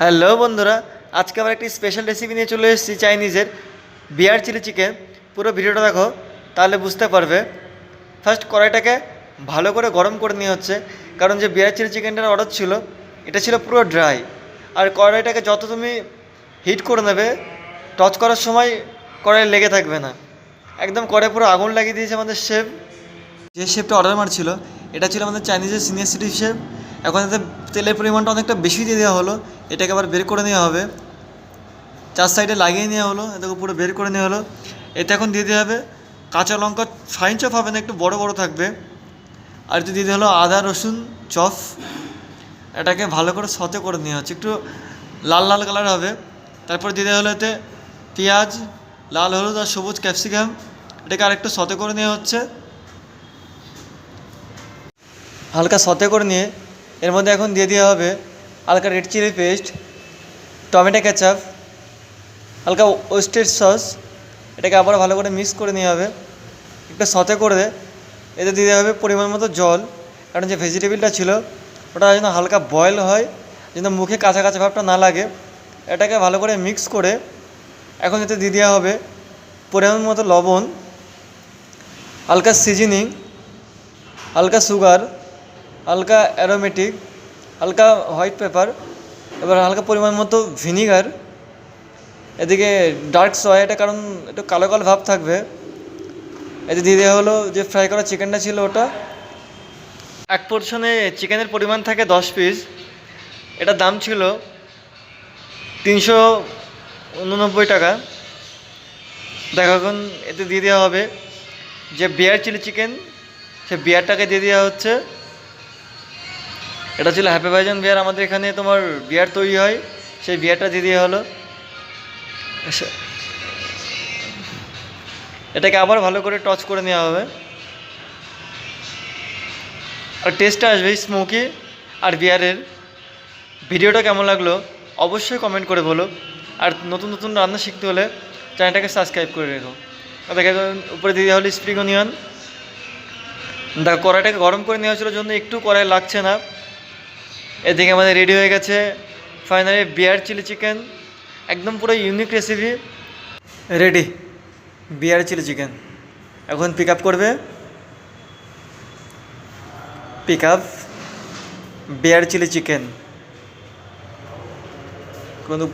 Hello বন্ধুরা, আজকে আবার একটি স্পেশাল রেসিপি নিয়ে চলে এসেছি চাইনিজের বিয়ার চিলি চিকেন পুরো ভিডিওটা দেখো, তাহলে বুঝতে পারবে। ফার্স্ট কড়াইটাকে ভালো করে গরম করে নিয়ে হচ্ছে, কারণ যে বিয়ার চিলি চিকেনটার অর্ডার ছিল, এটা ছিল পুরো ড্রাই আর কড়াইটাকে যত তুমি হিট করে নেবে টচ করার সময় কড়াই লেগে থাকবে না। একদম কড়াই পুরো আগুন লাগিয়ে দিয়েছে আমাদের শেফ যে শেফটা অর্ডার মারছিল, এটা ছিল আমাদের চাইনিজের সিনিয়র সিটি শেফ এখন এতে তেলের পরিমাণটা অনেকটা বেশি দিয়ে দেওয়া হলো। এটাকে আবার বের করে নেওয়া হবে। চার সাইডে লাগিয়ে নেওয়া হলো, এটাকে পুরো বের করে নেওয়া হলো। এতে এখন দিয়ে দেওয়া হবে কাঁচা লঙ্কা ফাইন চপ হবে না, একটু বড় বড় থাকবে। আর একটু দিয়ে হলো আদা, রসুন চপ। এটাকে ভালো করে সতে করে নেওয়া হচ্ছে। একটু লাল লাল কালার হবে। তারপর দিয়ে দেওয়া হলো এতে পেঁয়াজ, লাল হলুদ আর সবুজ ক্যাপসিকাম এটাকে আরেকটু সতে করে নেওয়া হচ্ছে। হালকা সতে করে নিয়ে এর মধ্যে এখন দিয়ে দেওয়া হবে হালকা red chilli paste tomato ketchup হালকা ওয়েস্টেড সস এটাকে আবার ভালো করে মিক্স করে নিয়ে হবে। একটু সতে করে এতে দিয়ে দেওয়া হবে পরিমাণ মতো জল, কারণ যে ভেজিটেবিলটা ছিল, ওটা যেন হালকা বয়েল হয়, যেন মুখে কাঁচা কাঁচা ভাবটা না লাগে। এটাকে ভালো করে মিক্স করে এখন এতে দিয়ে দেওয়া হবে পরিমাণ মতো লবণ, হালকা সিজনিং হালকা সুগার হালকা অ্যারোমেটিক হালকা হোয়াইট পেপার এবার হালকা পরিমাণ মতো ভিনিগার এদিকে ডার্ক সয়া এটা কারণ একটু কালো কালো ভাব থাকবে। এতে দিয়ে দেওয়া হলো যে ফ্রাই করা চিকেনটা ছিল ওটা। এক পোর্শনে চিকেনের পরিমাণ থাকে দশ পিস এটার দাম ছিল তিনশো উননব্বই টাকা। দেখো এখন এতে দিয়ে দেওয়া হবে যে বিয়ার চিলি চিকেন সে বিয়ারটাকে দিয়ে দেওয়া হচ্ছে এটা ছিল হ্যাপি ভাইজন বিয়ার। আমাদের এখানে তোমার বিয়ার তৈরি হয়। সেই বিয়ারটা দিয়ে দেওয়া হলো এটাকে আবার ভালো করে টচ করে নেওয়া হবে। আর টেস্টটা আসবে স্মোকি আর বিয়ারের। ভিডিওটা কেমন লাগল অবশ্যই কমেন্ট করে বলো। আর নতুন নতুন রান্না শিখতে হলে চ্যানেলটাকে সাবস্ক্রাইব করে রেখো। দেখা উপরে দিয়ে দেওয়া হলো স্প্রিং অনিয়ন দেখো কড়াইটাকে গরম করে নেওয়া ছিল জন্য একটু কড়াই লাগছে না। এদিকে আমাদের রেডি হয়ে গেছে। ফাইনালি বিয়ার চিলি চিকেন একদম পুরো unique recipe ready beer chilli chicken এখন পিক আপ করবে। Pick up beer chilli chicken কিন্তু